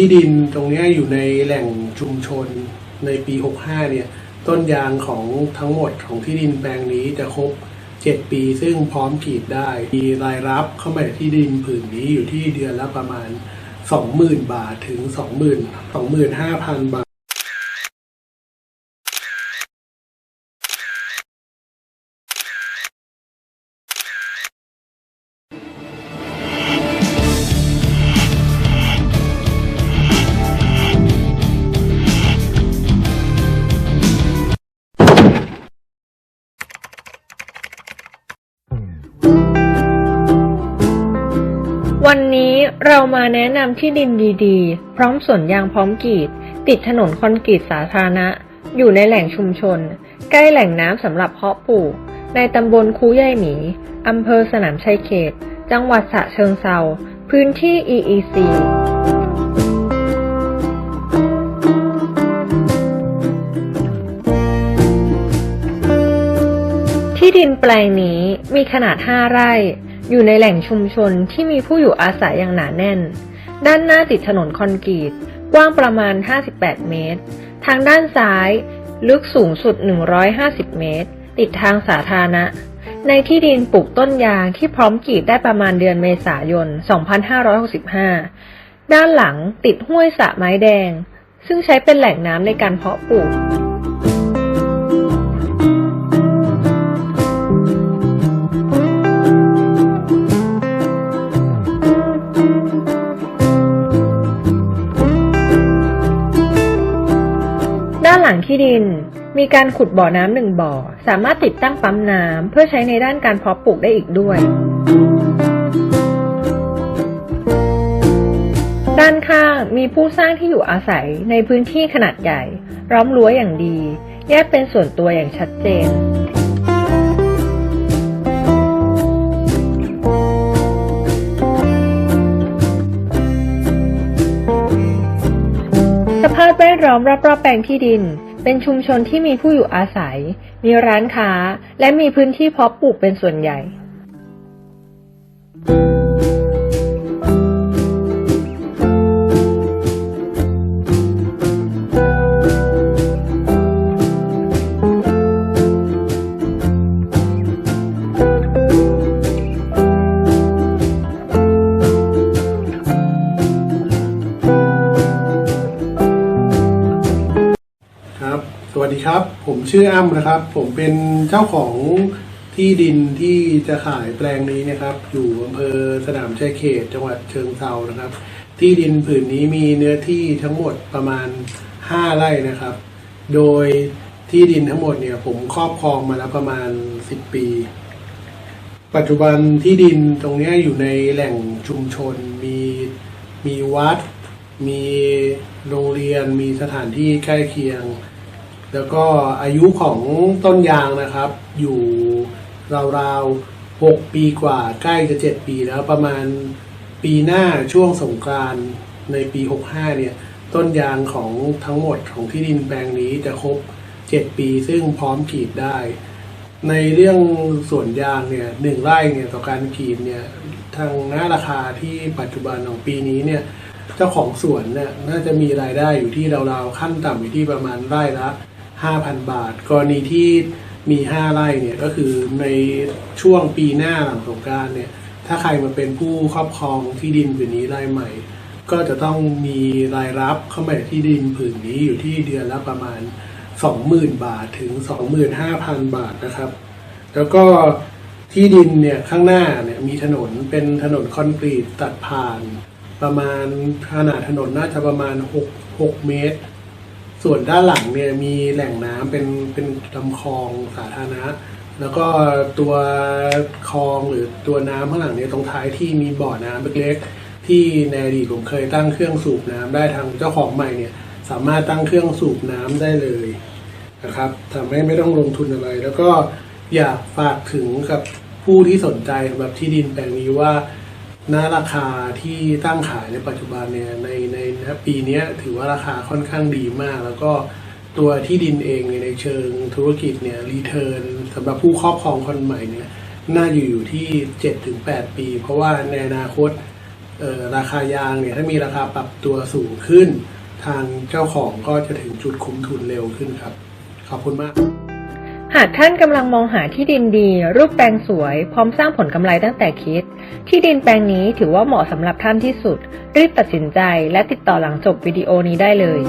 ที่ดินตรงนี้อยู่ในแหล่งชุมชนในปี 65 เนี่ย ต้นยางของทั้งหมดของที่ดินแปลงนี้จะครบ 7 ปี ซึ่งพร้อมกรีดได้ มีรายรับเข้ามาที่ดินผืนนี้อยู่ที่เดือนละประมาณ 20,000 บาทถึง 20,000 25,000 บาท วันนี้เรามาแนะนำที่ดินดีๆ พร้อมสวนยางพร้อมกีด ติดถนนคอนกรีตสาธารณะ อยู่ในแหล่งชุมชน ใกล้แหล่งน้ำสำหรับเพาะปลูก ในตำบลคูใหญ่หมีอำเภอสนามชัยเขต จังหวัดฉะเชิงเซาพื้นที่ EEC ที่ดินแปลงนี้มีขนาด 5 ไร่ อยู่ในแหล่งชุมชนที่มีผู้อยู่อาศัยอย่างหนาแน่น ด้านหน้าติดถนนคอนกรีต กว้างประมาณ 58 เมตร ทางด้านซ้าย ลึกสูงสุด 150 เมตร ติดทางสาธารณะ ในที่ดินปลูกต้นยางที่พร้อมกรีดได้ประมาณเดือนเมษายน 2565 ด้านหลังติดห้วยสระไม้แดง ซึ่งใช้เป็นแหล่งน้ำในการเพาะปลูก ที่ดิน มีการขุดบ่อน้ำหนึ่งบ่อ สามารถติดตั้งปั๊มน้ำเพื่อใช้ในด้านการเพาะปลูกได้อีกด้วย ด้านข้างมีผู้สร้างที่อยู่อาศัยในพื้นที่ขนาดใหญ่ ร้อมรั้วอย่างดี แยกเป็นส่วนตัวอย่างชัดเจนสภาพแวดล้อมรอบๆแปลงที่ดิน เป็นชุมชนที่มีผู้อยู่อาศัย มีร้านค้า และมีพื้นที่เพาะปลูกเป็นส่วนใหญ่ ผมชื่ออ้ำนะครับ ผมเป็นเจ้าของที่ดินที่จะขายแปลงนี้นะครับ อยู่อำเภอสนามชัยเขต จังหวัดเชิงเทรานะครับ ที่ดินผืนนี้มีเนื้อที่ทั้งหมดประมาณ 5 ไร่นะครับ โดยที่ดินทั้งหมดเนี่ย ผมครอบครองมาแล้วประมาณ 10 ปี ปัจจุบันที่ดินตรงนี้อยู่ในแหล่งชุมชน มีมีวัด มีโรงเรียน มีสถานที่ใกล้เคียง แล้วก็อายุของต้นยางนะครับ อยู่ราวๆหกปีกว่าใกล้จะเจ็ดปีแล้วประมาณปีหน้าช่วงสงกรานในปีหกห้าเนี่ย ต้นยางของทั้งหมดของที่ดินแปลงนี้จะครบเจ็ดปีซึ่งพร้อมกรีดได้ ในเรื่องสวนยางเนี่ยหนึ่งไร่เนี่ยต่อการกรีดเนี่ยทางหน้าราคาที่ปัจจุบันของปีนี้เนี่ยเจ้าของสวนเนี่ยน่าจะมีรายได้อยู่ที่ราวๆขั้นต่ำอยู่ที่ประมาณไร่ละ 5,000 บาท กรณีที่มี 5 ไร่เนี่ยก็คือในช่วงปีหน้าหลังสงกรารเนี่ยถ้าใครมาเป็นผู้ครอบครองที่ดินผืนนี้รายใหม่ ก็จะต้องมีรายรับเข้ามาที่ดินผืนนี้อยู่ที่เดือนละประมาณ 20,000 บาทถึง 25,000 บาทนะครับ แล้วก็ที่ดินเนี่ยข้างหน้าเนี่ยมีถนนเป็นถนนคอนกรีตตัดผ่าน ประมาณขนาดถนนน่าจะประมาณ 6 6 เมตร ส่วนด้านหลังเนี่ยมีแหล่งน้ำเป็นเป็นลำคลองสาธารณะ แล้วก็ตัวคลองหรือตัวน้ำข้างหลังเนี่ยตรงท้ายที่มีบ่อน้ำเล็กๆที่ในอดีตผมเคยตั้งเครื่องสูบน้ำได้ทางเจ้าของใหม่เนี่ยสามารถตั้งเครื่องสูบน้ำได้เลยนะครับทำให้ไม่ต้องลงทุนอะไร แล้วก็อยากฝากถึงกับผู้ที่สนใจสำหรับที่ดินแปลงนี้ว่า ณราคาที่ตั้งขายในปัจจุบันเนี่ยในในปีนี้ถือว่าราคาค่อนข้างดีมาก แล้วก็ตัวที่ดินเองในเชิงธุรกิจเนี่ยรีเทิร์นสำหรับผู้ครอบครองคนใหม่เนี่ยน่าอยู่อยู่ที่ 7-8 ปี เพราะว่าในอนาคตราคายางเนี่ยถ้ามีราคาปรับตัวสูงขึ้น ทางเจ้าของก็จะถึงจุดคุ้มทุนเร็วขึ้นครับ ขอบคุณมาก หากท่านกำลังมองหาที่ดินดี รูปแปลงสวย พร้อมสร้างผลกำไรตั้งแต่คิด ที่ดินแปลงนี้ถือว่าเหมาะสำหรับท่านที่สุด รีบตัดสินใจและติดต่อหลังจบวิดีโอนี้ได้เลย